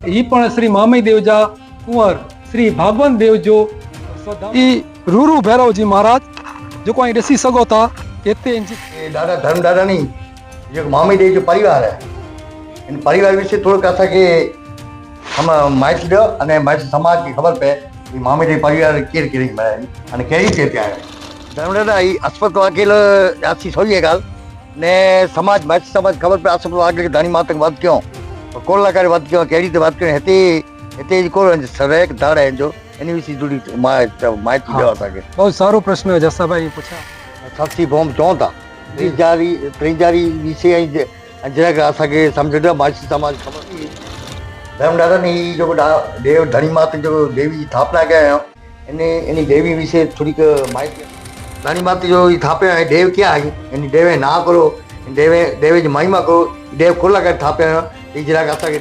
એ પણ શ્રી મામય દેવજા કુંવર શ્રી ભાગવંત દેવજો. એ રૂરુ ભૈરવજી મહારાજ जेको અહીં ॾिसी सघो था हिते દાદા ધર્મ દાદાની જે મામી દેવ જે પરિવાર હે. इन પરિવાર વિશે થોડુંક અસાંखे हम માહિતી ॾियो અને માહિતી સમાજને ખબર પए કે મામી દેવ પરિવાર કેર કેરી મળે અને કેવી રીતે ત્યાં ધર્મ દાદા એ અસ્પત વાકેલ આથી છોડીએ ગાલ ને સમાજ, માહિતી સમાજ ખબર પે અસ્પત વાકેલ ધણી માતક વાત ક્યો? કોલાકારી વાત કેવી રીતે વાત કરી હતી એટલે એ કોણ સરેક ધારા જો એની વિશે જોડી માહિતી દેવા શકે બહુ સારો પ્રશ્ન જસાભાઈ પૂછ્યા. સાક્ષી ભોમ ચોંતા ત્રીજારી ત્રીજારી વિશે અહીં જરાક આ સાગે સમજડા માછી સમાજ ખબર ધર્મદાદાની જો દેવ ધણી માતા જો દેવી સ્થાપના ગયા એને એની દેવી વિશે થોડીક માહિતી ધણી માતા જો એ થાપે દેવ ક્યાં આવી એની દેવે ના કરો દેવે દેવે જ મહિમા કરો દેવ કોલાકાર થાપે ಈಜಲಾಗತ್ತಾಗಿ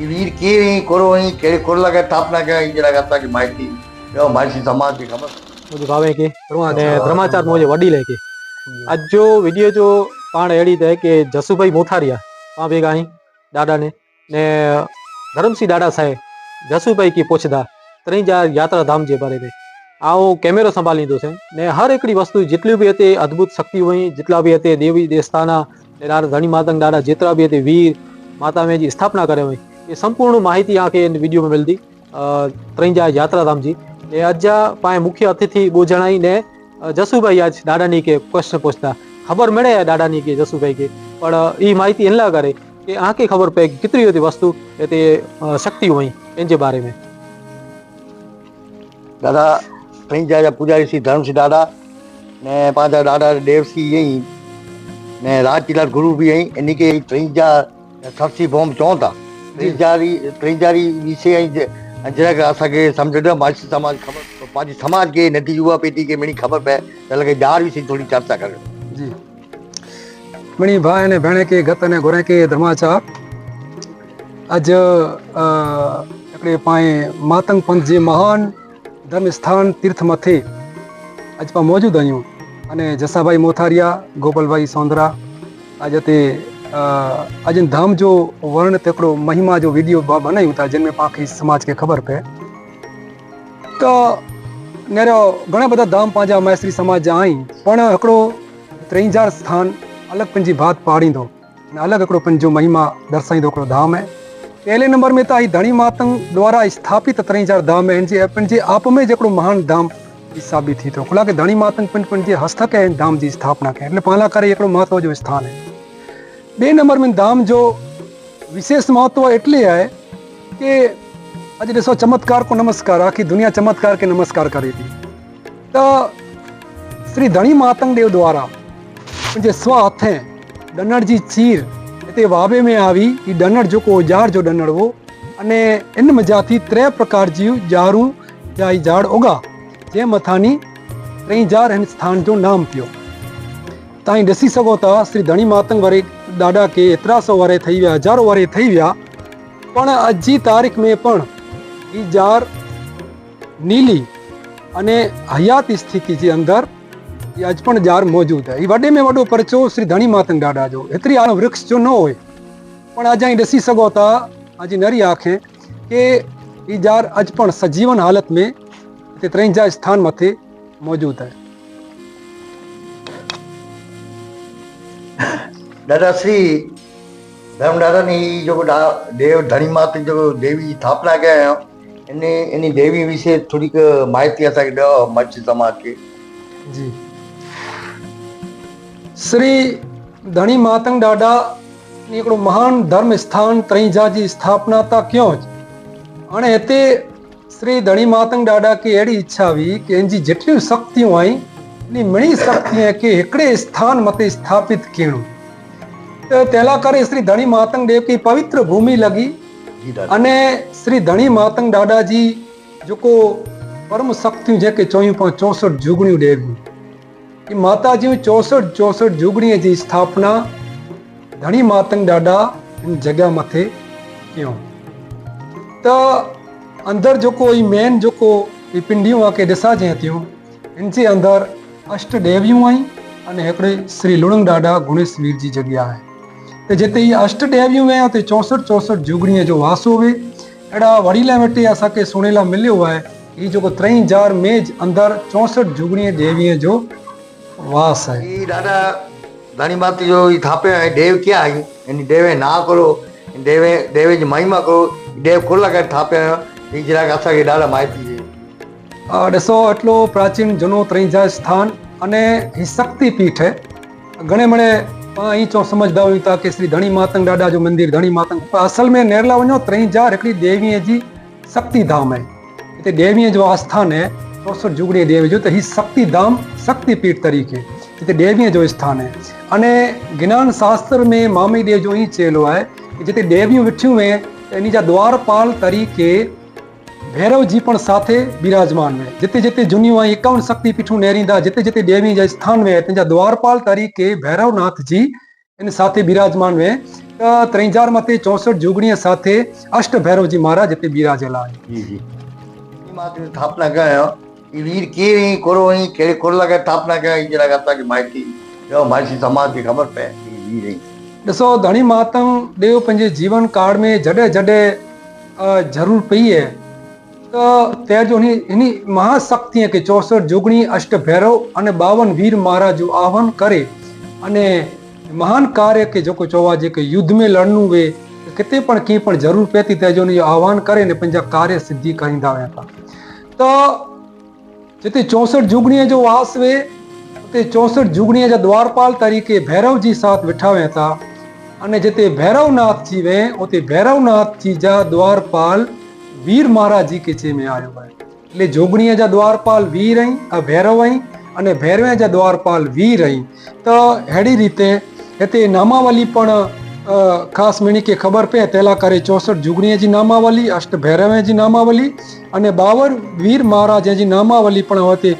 ಈ ಕೊರೋ ಕೇಳಿ ಕೊಡ್ಲಾಗ ತಾಪ್ನಾಗ ಈಜಲಾಗತ್ತಾಗಿ ಮಾಹಿತಿ ಮಾಹಿತಿ ಸಮಾಜಕ್ಕೆ ಗಮನ मुझे भावे की ने धर्माचार मुझे वडी ले की आज जो वीडियो जो पाण अहिड़ी त की जसू भाई मोथारिया पाण भेगा आई ॾाॾा ने ने धर्मसिंह ॾाॾा साहेब जसू भाई की पुछदा तरी जा यात्रा धाम जे बारे में ऐं कैमरो संभालींदुसि ने हर हिकिड़ी वस्तू जेतिरियूं बि हिते अद्भुत शक्तियूं हुई जेतिरा बि हिते देवी देवताना ॾेरार धणी मातंग दादा जितरा भी हिते वीर माता में जी स्थापना करे वई ये संपूर्ण माहिती तव्हांखे इन वीडियो में मिलती त्रिंजा यात्रा धाम जी ऐं अॼु जा पंहिंजे मुख्य अतिथि ॿुधणाई ने जसू भाई अॼु ॾाॾानी के क्वेश्चन पूछता ख़बर मिले है ॾाॾानी के जसू भाई के पर इहा माहिती हिन लाइ करे की आंखे ख़बर पे कितनी होती वस्तु हिते शक्ति हुई इनके बारे में दादा त्रिंजा जा पुॼारी धर्म सी दादा ने पंहिंजा दादा देव सी यही ने राजचीलाल गुरु भी आई इन खे टीजा सब्सिडी फॉर्म चऊं था टीजारी टीजारी विषय ऐं जेका असांखे सम्झ न माजी समाज ख़बर पंहिंजी समाज खे नंढी युवा पीढ़ी खे मिणी ख़बर पए त लॻे ॼाण विषय थोरी चर्चा करण जी मिणी भाउ ने भेण खे गत ने घुरे खे धमाचा अॼु हिकिड़े पाण मातंग पंथ जे महान धर्म स्थान तीर्थ मथे अॼु पाण मौजूदु आहियूं અને જસાભાઈ મોથારિયા ગોપાલભાઈ સોંદરા આજ તે अ, अजन धाम जो वर्ण ते हिकिड़ो महिमा जो वीडियो बा- बनायूं था जिन में पाण समाज खे ख़बर पए त नेरो घणा બધા ધામ પાંજા મૈત્રી સમાજ जा आहिनि પણ हिकिड़ो ત્રંજાર સ્થાન अलॻि पंहिंजी भात पाड़ींदो ऐं अलॻि हिकिड़ो पंहिंजो महिमा दर्शाईंदो हिकिड़ो धाम आहे पहले नंबर में त ही धणी मातंग द्वारा स्थापित ત્રંજાર धाम आहिनि जे पंहिंजे आप में जेको महान धाम સાબિत थी तो हालांकि धनी मातंग पिंड पिंड के हस्तक है धाम जी स्थापना के એટલે પાલાકારી એકડો મહત્વ જો સ્થાન હે બે નંબર મે ધામ જો વિશેષ મહત્વ એટલે હે કે આજે દેસો ચમત્કાર કો નમસ્કાર, આખી દુનિયા ચમત્કાર કે નમસ્કાર કરી હતી. તો શ્રી ધણી માતંગ દેવ દ્વારા જે સ્વ હાથે ડનડજી ચીર તે વાવે મે આવી, ઈ ડનડ જો કો ઓજાર જો ડનડવો અને એન મજાથી ત્રે પ્રકાર જીવ જારું જાય ઝાડ ઓગા. જે મથાની टे जार हिन स्थान जो नाम पियो तव्हां ॾिसी सघो था श्री धणी मातंग वारे ॾाॾा खे एतिरा सौ वारे ठही विया हज़ारो वारे ठही विया પણ અજી તારીખ में પણ એ जार નીલી અને હયાત સ્થિતિ જે અંદર એ અજ પણ जार मौजूद आहे એ वॾे में वॾो परचो श्री धणी मातंग ॾाॾा जो हेतिरी आण वृक्ष जो न हुए પણ अॼु અહીં ॾिसी सघो था अॼु नरी आंखें કે એ जार अॼु પણ सजीवन हालत में તે ત્રણ ચાર સ્થાનમાંથી મોજૂદ થાય. દાદાશ્રી રામદાદાની જો દેવ ધણીમાંથી જો દેવી સ્થાપના ગયા એને એની દેવી વિશે થોડીક માહિતી હતા કે મચ્છી સમાજે જી. શ્રી ધણી માતંગ દાદા એકડું મહાન ધર્મ સ્થાન ત્રણજાજી સ્થાપના હતા ક્યાં જ અને તે શ્રી ધણી માતંગ ડાડા કે એડી ઈચ્છાવી કે એની જેટલી શક્તિઓ આઈ ની મણી શક્તિએ કે એકડે સ્થાન મતે સ્થાપિત કીણું. તેલા કરે શ્રી ધણી માતંગ દેવ કી પવિત્ર ભૂમિ લગી અને શ્રી ધણી માતંગ દાદાજી જોકો પરમ શક્તિયું જે કે ચોયું પણ ચોસઠ જુગણ્યું દેવ્યું. એ માતાજી ચોસઠ ચોસઠ જુગણીએ જે સ્થાપના ધણી માતંગ દાદા જગ્યા મથે કયો તો अंदर जेको ई मेन जेको ई पिंडियूं आहे के ॾिसाजे थियूं हिन जे अंदरि अष्ट देवियूं आहिनि अने हिकिड़े श्री लुणंग ॾाॾा गुणेशवीर जी जॻहि आहे त जिते इहे अष्ट देवियूं आहिनि हुते चौसठि चौसठि जुगड़ीअ जो वासो हुए अहिड़ा वड़ीला वटि असांखे सुणेला मिलियो आहे हीउ जेको त्रई जार मेज अंदरि चौसठि जुगड़ीअ देवीअ जो वास आहे हीउ ॾाढा घणी बात जो हीउ थापे ऐं देव कीअं आई हिन देव ना करो देव देव जी महिमा करो देव खुल करे थापिया એ જરાક આશા કે દાદા માહિતી ડેસો એટલો પ્રાચીન જૂનું ત્રિજા સ્થાન અને શક્તિપીઠ ઘણે મણે અહીં ચો સમજદા हुई था કે શ્રી ધણી માતંગ દાદા જો મંદિર ધણી માતંग અસલ में नेरला वञो ત્રિજા हिकिड़ी देवीअ जी शक्ति धाम है हिते देवीअ जो आस्थान है ચોસઠ જુગડી દેવી જો તો હિ શક્તિધામ શક્તિપીઠ તરીકે. हिते દેવીअ जो स्थान है અને જ્ઞાન શાસ્ત્ર में મામી દેવ जो हीअं चयलो आहे जिते દેવીयूं वेठियूं आहिनि इन जा द्वारपाल તરીકે ભૈરવજી પણ સાથે બિરાજમાન વે. જેતે જેતે જુનિયો એકાવન શક્તિ પીઠું નેરીંદા જેતે જેતે દેવી જાય સ્થાન વે. તેજા દ્વારપાલ તરીકે ભૈરવનાથજી એને સાથે બિરાજમાન વે. ત્રેજાર મતે ચોસઠ જોગણીયા સાથે અષ્ટ ભૈરવજી મહારાજ તે બિરાજેલા સ્થાપના કયા ಈ ವೀರ್ ಕೇರಿ ಕೊರೋಣಿ ಕೇಳಿ ಕೊಡ್ಲಾಗ ತಾಪ್ನಾಗ ಇಂಜಿನಾಗ ಅಂತಾಗಿ ಮಾಹಿತಿ ಯಾವ ಮಾಹಿತಿ ಸಮಾಜಕ್ಕೆ ಖಬರ್ ಪೇ ವೀರಿ ॾिसो घणी मातम ॾियो पंहिंजे जीवन काल में जॾहिं जॾहिं ज़रूरु पई आहे તેજોની એની મહાશક્તિએ કે ચોસઠ જોગણી અષ્ટભૈરવ અને બાવન વીર મહારાજો આહવાન કરે અને મહાન કાર્ય કે જોકો ચોવા જે કે યુદ્ધ મેં લડનું વે किथे पण कीअं पण ज़रूरु पए थी तंहिंजो इहो आह्वान करे ने पंहिंजा कार्य सिद्धि कराईंदा हुया पिया त जिते चौसठ जुगणीअ जो वास हुए उते चौसठ जुगणीअ जा द्वारपाल तरीक़े भैरव जी साथ वेठा हुया था अने जिते भैरवनाथ जी वे उते भैरवनाथ जी जा द्वारपाल વીર મહારાજી કે છે, મેં આવ્યો એટલે જોગણીએ જા દ્વારપાલ વીર અહીં, આ ભૈરવ અહીં અને ભૈરવે જા દ્વારપાલ વીર અહીં, તો હેડી રીતે તે નામાવલી પણ ખાસ મીણી કે ખબર પે, તેલા કરે ચોસઠ જુગણીએજી નામાવલી, અષ્ટ ભૈરવેજી નામાવલી અને બાવર વીર મહારાજેજી નામાવલી પણ હોતે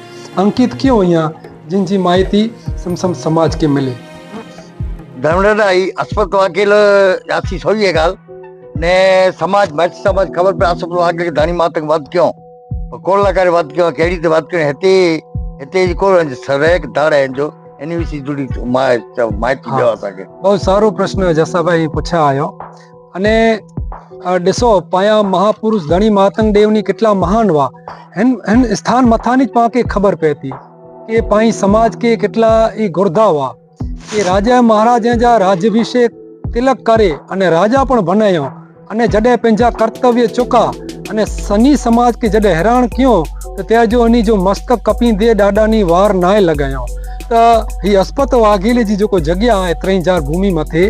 અંકિત કયો અહીંયા જિનજી માહિતી સમસમ સમાજ કે મિલે. ધર્મદાદા એ અસ્પત વાકેલ આજથી સૌએ કાલ. ને સમાજ મત સમાજ ખબર પડે આ શબ્દો આગળ ધાણી માતક વાત ક્યો? કોણ લગાડે વાત ક્યો? કેવી રીતે વાત કરી હતી એટલે કોણ સરેક ધારે જો એની વિશે થોડી માહિતી દેવા શકે બહુ સારો પ્રશ્ન જસાભાઈ પૂછાયો અને ॾिसो पाया महापुरुष धणी मातंग देवनी કેટલા મહાન વા. હન હન સ્થાન મથાની પાકે ખબર પેતી કે પાઈ સમાજ કે કેટલા ઈ ગુર્દા વા. કે રાજા મહારાજે જા રાજ્યાભિષેક તિલક કરે અને રાજા પણ બનાયો. અને જડે પંજા કર્તવ્ય ચુકા અને સની સમાજ કે જડે હેરાન કયો તો ત્યાં જો અની જો મસ્તક કપી દે ડાડાની વાર નાય લગાયો त हीअ अस्पत वाघेले जी जेको जॻह आहे त्रिंजार भूमि मथे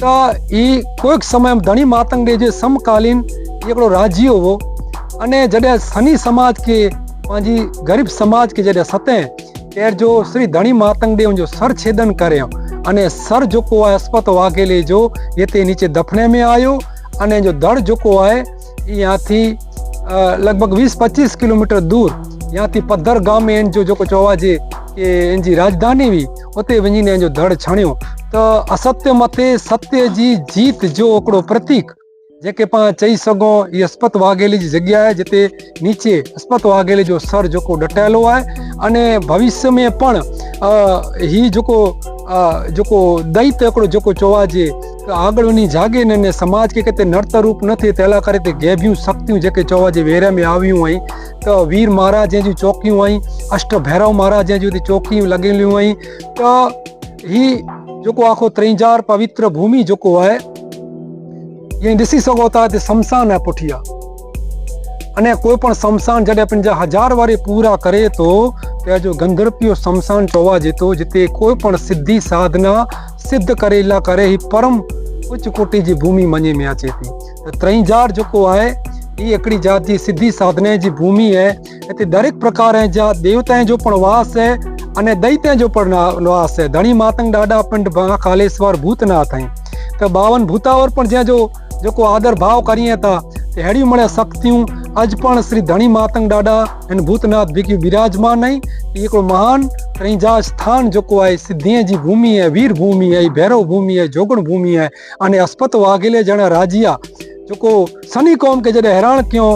त हीअ कोई समय धणी मातंग जे समकालीन हिकिड़ो राजीयो हो अने जॾहिं सनी समाज खे पंहिंजी ग़रीब समाज खे जॾहिं सतें केर जो श्री धणी मातंग हुनजो सर छेदन करियो अने सर जेको आहे अस्पत वाघेले जो हिते नीचे दफने में आयो અને जो ધડ जेको आहे ई ત્યાંથી અ, લગભગ વીસ પચીસ કિલોમીટર દૂર ત્યાંથી પદ્ધર ગામ में जो जेको चवाजे કે એની રાજધાની हुई उते वञी ने जो धड़ छणियो त असत्य मथे सत्य जी जीत जो हिकिड़ो प्रतीक જે કે પણ ચઈ સઘो हीअ अस्पत वाघेली जी जॻह आहे जिते નીચે अस्पत वाघेली जो सर जेको डटायलो आहे અને ભવિષ્ય में પણ ही जेको जेको દૈત એકડો जेको જોવા જે આગળની જાગે ને સમાજ કે તે નર્તરૂપ નથી, તેલા કરે તે ગેભ્યું શક્તિયું જે કે જોવા જે વેરા મેં આવ્યું અહીં તો વીર મહારાજ જે ચોક્યું અહીં અષ્ટ ભૈરવ મહારાજ જે ચોક્યું લગેલું અહીં તો ही जेको આખો ત્રિંજાર પવિત્ર ભૂમિ જેકો आहे અહીં ॾिसी सघो था हिते शमशान आहे पुठियां અને કોઈ પણ શમશાન જॾहिं पंहिंजा હજાર વારે પૂરા કરે તો ત્યાં જો ગંધર્પીઓ શમશાન જોવા જતો जिते કોઈ પણ સિદ્ધિ સાધના સિદ્ધ કરેલા કરે ही परम ઉચ્ચ કોટી जी ભૂમિ मञे में अचे थी त त्रई जार जेको आहे हीअ हिकिड़ी जात जी सिधी साधने जी भूमि आहे हिते दरेक प्रकार जा देवता जो पण वास आहे અને દૈત્ય જો પણ વાસ છે ધણી માતંગ દાડા પિંડ ખાલેશ્વર ભૂતનાથ અહીં તો બાવન ભૂતાવર પણ જ્યાં જો जेको आदर भाव करिए था ते अड़ी मणे शक्तियूं अज पण श्री धणी मातंग डाडा ऐं भूतनाथ बिकी विराजमान आई हिकिड़ो महान त्रिंजा स्थान जेको आहे सिद्धीअ जी भूमि आहे वीर भूमि आहे भैरव भूमि आहे जोगण भूमि आहे अने अस्पत वाघेले जण राजिया जेको सनी क़ौम खे जॾहिं हैरान कयूं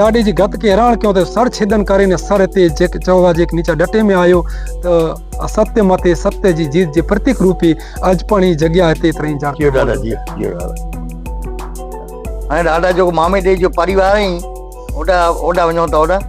ॾाॾे जी गत खे हैरान कयूं त सर छेदन करे न सर ते जेके चवंदा जेके नीचा डटे में आयो त सत्य मथे सत्य जी जीत जे प्रतीक रूपी अॼु पण ई जॻह हिते हाणे ॾाढा जेको मामे ॾे जो परिवार आई ओॾा ओॾा वञो था ओॾा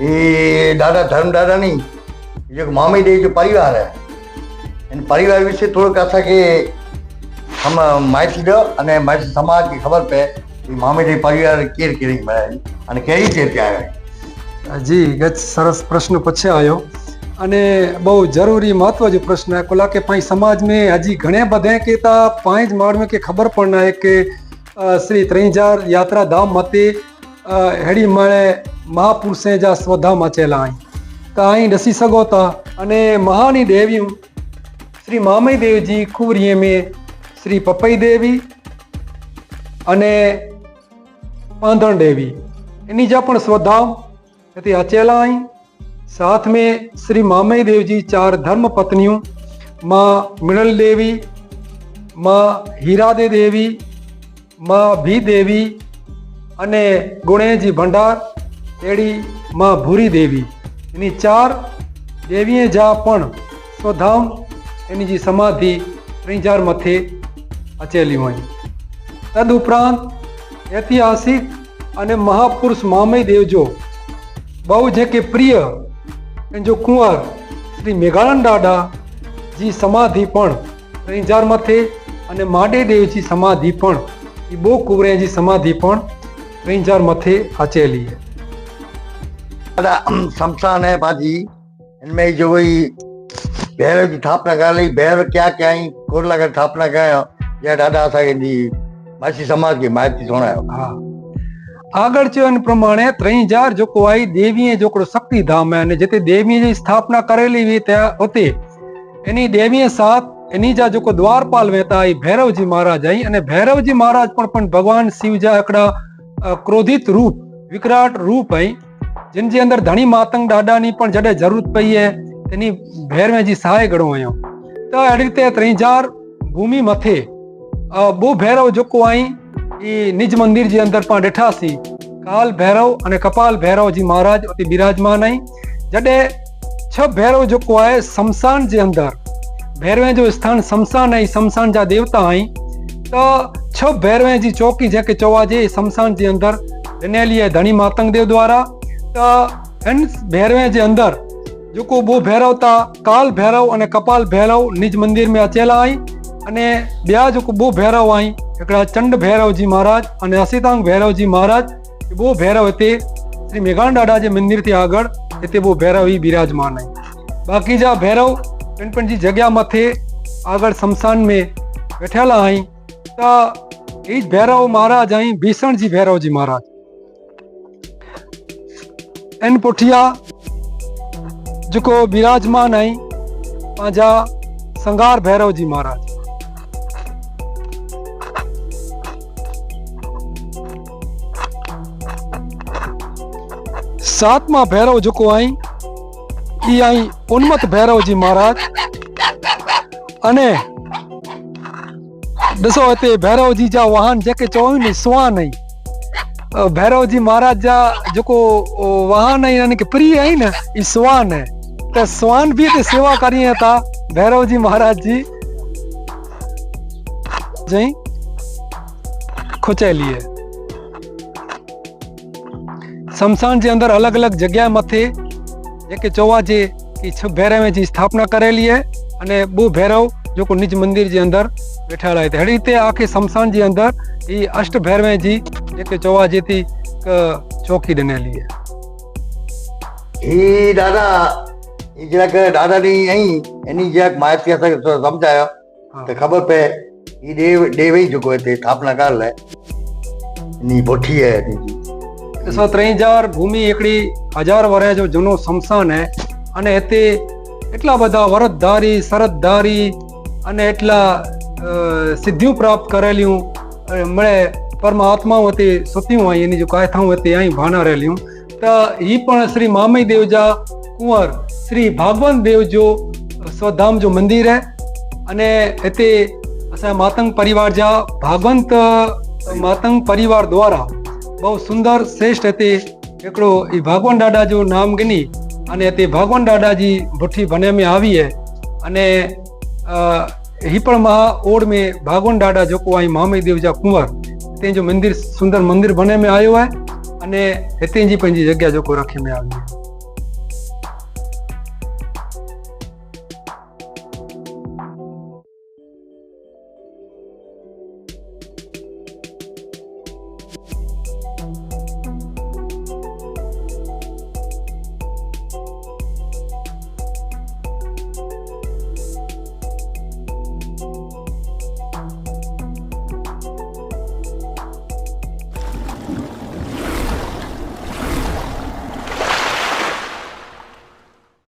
એ દાદા ધર્મ દાદાની જે મામી દે जो પરિવાર હે, એને પરિવાર વિશે થોડુંક આશા કે हम માહિતી દો અને માહિતી સમાજની ખબર પે કે મામી દે પરિવાર કેર કેરી મળે અને કેવી રીતે આવે. જી ગત સરસ પ્રશ્ન પૂછ્યો અને બહુ જરૂરી મહત્વ जो પ્રશ્ન है कोला के पाई समाज में हजी घणे बधे के ता पांच माण्हू खे ख़बर पण आहे के श्री ત્રણ હજાર યાત્રા ધામ મતે હેડી મળે મહાપુરુષે જ આ સ્વધામ આચેલા અહીં તો અહીં રસી સગો હતા અને મહાની દેવીઓ શ્રી મામય દેવજી ખુવરીએ મેં શ્રી પપઈ દેવી અને પાંધણ દેવી. એની જ્યાં પણ સ્વધામ. હતી આચેલા અહીં સાથ મેં શ્રી મામય દેવજી ચાર ધર્મ પત્નીઓ માં મૃણલ દેવી, માં હીરાદે દેવી, માં ભી દેવી અને ગુણેજી ભંડાર તેડી માં ભૂરી દેવી. એની ચાર દેવીએ જા પણ સ્વધામ એની જે સમાધિ ત્રીજાર મથે અચેલી હોય. તદ ઉપરાંત ઐતિહાસિક અને મહાપુરુષ મામય દેવજો, બહુ જે કે પ્રિય જો કુંવર શ્રી મેઘાણંદ દાદા જી સમાધિ પણ ત્રીજાર મથે અને માડે દેવજી સમાધિ પણ એ બહુ કુંવરિયાજી સમાધિ પણ ત્રીજાર મથે આચેલી છે शमशान है बाजी इनमें जो वही भैरव की स्थापना कर ली भैरव क्या क्या आई कोरला का स्थापना कयो या दादा असांखे जी मासी समाज खे माहिती सुणायो હા આગળ ચયન પ્રમાણે ત્રણ હજાર જેકો आई દેવીએ જોકડો શક્તિધામ અને જેતે દેવીએ જે સ્થાપના કરેલી हुई ત્યાં હોતે એની દેવીએ સાથ એની જા જોકો દ્વારપાલ વહેતા એ ભૈરવજી મહારાજ आई અને ભૈરવજી મહારાજ પણ પણ ભગવાન શિવજા એકડા અ, ક્રોધિત રૂપ વિકરાટ રૂપ आई જિંદગી અંદર ધણી માતંગ ડાડાની પણ જડે જરૂર પઈએ તેની ભેર મેં જી સહાય ગણો આયો તો અડી રીતે ત્રીજાર ભૂમિ મથે બો ભૈરવ જોકો આઈ એ નિજ મંદિર જે અંદર પણ ડેઠાસી કાલ ભૈરવ અને કપાલ ભૈરવજી મહારાજ અતિ બિરાજમાન આઈ જડે છ ભૈરવ જોકો આય સમસાન જે અંદર ભૈરवे जो स्थान शमशान ऐं शमशान जा देवता आहीं, त छह भैरवे जी चौकी जेके चवाजे शमशान जे अंदरि ॾिनल आहे धणी मातंग देव द्वारा। त हिन भैरवे जे अंदरि जेको બહુ ભૈરવ તા કાલ ભૈરવ અને કપાલ ભૈરવ નિજ મંદિર में અચેલા आई અને ॿिया जेको બહુ ભૈરવ आई हिकिड़ा चंड भैरवजी महाराज અને અસિતાંગ ભૈરવજી મહારાજ એ બહુ ભૈરવ हिते શ્રી મેઘાણ દાદા જે મંદિરથી આગળ हिते બહુ ભૈરવ ઈ બિરાજમાન आई બાકી જા ભૈરવ पिण पिण जी जॻह मथे આગળ શમશાન में वेठेला आई त ई भैरव महाराज आई भीषणजी भैरवजी महाराज इन पुठिया जेको विराजमान आहिनि पंहिंजा संगार भैरव जी महाराज सातमा भैरव जेको आहीं ई आहीं उन्मत भैरव जी महाराज अने ॾिसो हिते भैरव जी जा वाहन जेके चवनि सुहान आहिनि भैरव जी महाराज जा जेको वाहन आहिनि, यानी की प्रिय आहिनि, ई सुवान त सुवान बि हिते सेवा करी है ता भैरव जी महाराज जी जई खुचैली शमशान के अंदर अलग अलग जगह मथे, जेके चवाजे की छ भैरव जी स्थापना करेली है, अने बो भैरव जो को निज मंदिर जे अंदर बैठा रहे थे अहिड़ी ते आख़िर शमशान जे अंदर ये अष्ट भैरव जी એક ચોવા જીતી ચોકી ડનેલી એ દાદા એ જરાક દાદાની અહીં એની જરાક માહિતી સમજાયો. તો ખબર પે એ દેવ દેવી જુગો તે સ્થાપના કર લે ની બોઠી હે એની. સો ત્રણ હજાર ભૂમિ એકડી હજાર વર્ષ જો જૂનું સમસાન હે. અને એતે એટલા બધા વરદધારી સરદધારી અને એટલા સિદ્ધિઓ પ્રાપ્ત કરેલું મળે પરમાત્માવತಿ સતીવાઈ એની જો કાયથાવતી અહીં ભાણારેલ્યું તો એ પણ શ્રી મામય દેવજા કુંવર, શ્રી ભાગવંત દેવજો સ્વધામ જો મંદિર है અને એતે असांजा मातंग परिवार जा भागवंत मातंग परिवार द्वारा બહુ સુંદર શ્રેષ્ઠ હતી हिकिड़ो એ ભાગવન દાદા જો નામ ગની અને તે ભગવાન દાદાજી ભઠ્ઠી બને મેં આવીએ અને હિપણ મહા ઓડ મેં ભગવાન દાદા જોકો અહીં મામય દેવજા કુંવર हिते जो मंदिर सुंदर मंदिर बने में आयो आहे अने हिते जी पंहिंजी जॻह जेको रखी में आई आहे